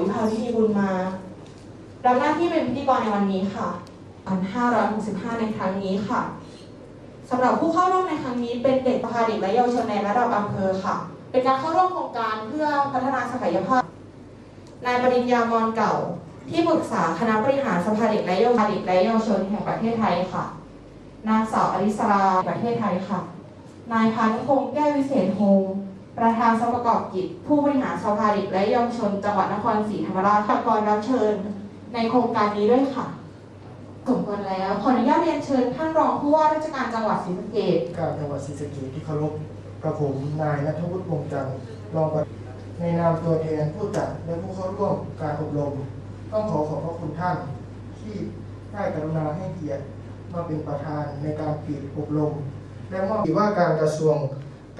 วิภาวิธีบุญมารับหน้าที่เป็นพิธีกรในวันนี้ค่ะอัน565 ในครั้งนี้ค่ะสำหรับผู้เข้าร่วมในครั้งนี้เป็นเด็กประพาเด็กและเยาวชนในระดับอำเภอค่ะ เป็นการเข้าร่วมโครงการเพื่อพัฒนาศักยภาพ นายปริญญามอนเก่า ที่ปรึกษาคณะบริหารสภาเด็กและเยาวชนเด็กและเยาวชนแห่งประเทศไทยค่ะ นางสาวอริสราประเทศไทยค่ะ นายพานุพงษ์แก้ววิเศษโฮ ประธานสประกอบกิจ ผู้บริหารสภาเด็กและเยาวชนจังหวัดนครศรีธรรมราชขอกรรับเชิญ ในโครงการนี้ด้วยค่ะสมควรแล้ว ขออนุญาตเรียนเชิญท่านรองผู้ว่าราชการจังหวัดศรีสะเกษกาจังหวัดศรีสะเกษที่เคารพกระผมนายนัทวุฒิวงศ์จันทร์รองประในนามตัวแทนผู้จัดและผู้เข้าร่วมการอบรม ต้องขอขอบพระคุณท่าน ที่ได้กรุณาให้เกียรติมาเป็นประธานในการปิดอบรม และมอบว่าการกระทรวง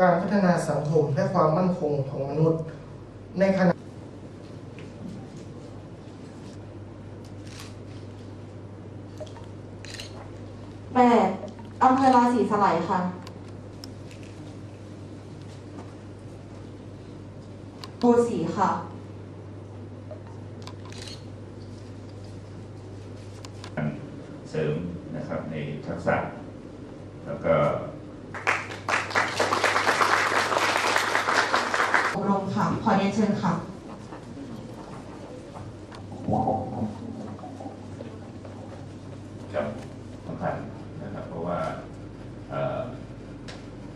การพัฒนาสังคมและความมั่นคงของมนุษย์ ในขณะแปดอำเภอราศีสไลยค่ะบูสีค่ะเสริมนะครับในทักษะแล้วก็ อบ รมค่ะ ขอเรียนเชิญค่ะ ครับสำคัญนะครับ เพราะว่าเอ่อ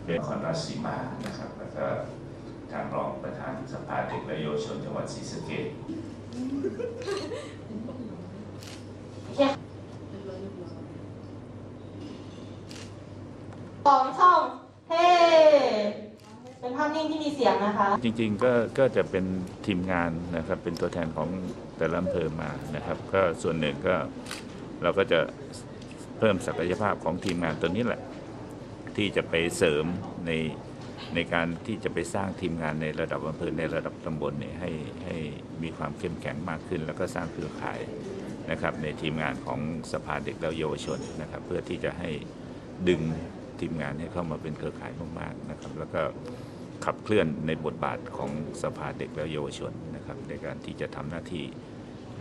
เป็นนครราชสีมานะครับ แล้วก็ทางรองประธานสภาเด็กและเยาวชนจังหวัดศรีสะเกษสองช่อง เฮ้ เป็นภาพนิ่งที่มีเสียงนะคะ จริงๆก็ก็จะเป็นทีมงานนะครับเป็นตัวแทนของแต่ละอำเภอมานะครับ ก็ส่วนหนึ่งก็เราก็จะเพิ่มศักยภาพของทีมงานตัวนี้แหละ ที่จะไปเสริมในในการที่จะไปสร้างทีมงานในระดับอำเภอในระดับตำบลเนี่ยให้ให้มีความเข้มแข็งมากขึ้น แล้วก็สร้างเครือข่ายนะครับในทีมงานของสภาเด็กและเยาวชนนะครับ เพื่อที่จะให้ดึงทีมงานให้เข้ามาเป็นเครือข่ายมากๆนะครับ แล้วก็ ขับเคลื่อนในบทบาทของสภาเด็กและเยาวชนนะครับ ในการที่จะทำหน้าที่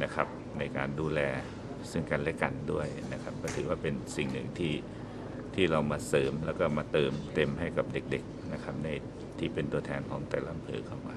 นะครับในการดูแลซึ่งกันและกันด้วยนะครับ ก็ถือว่าเป็นสิ่งหนึ่งที่ที่เรามาเสริมแล้วก็มาเติมเต็มให้กับเด็กๆนะครับในที่เป็นตัวแทนของแต่ละอำเภอเข้ามา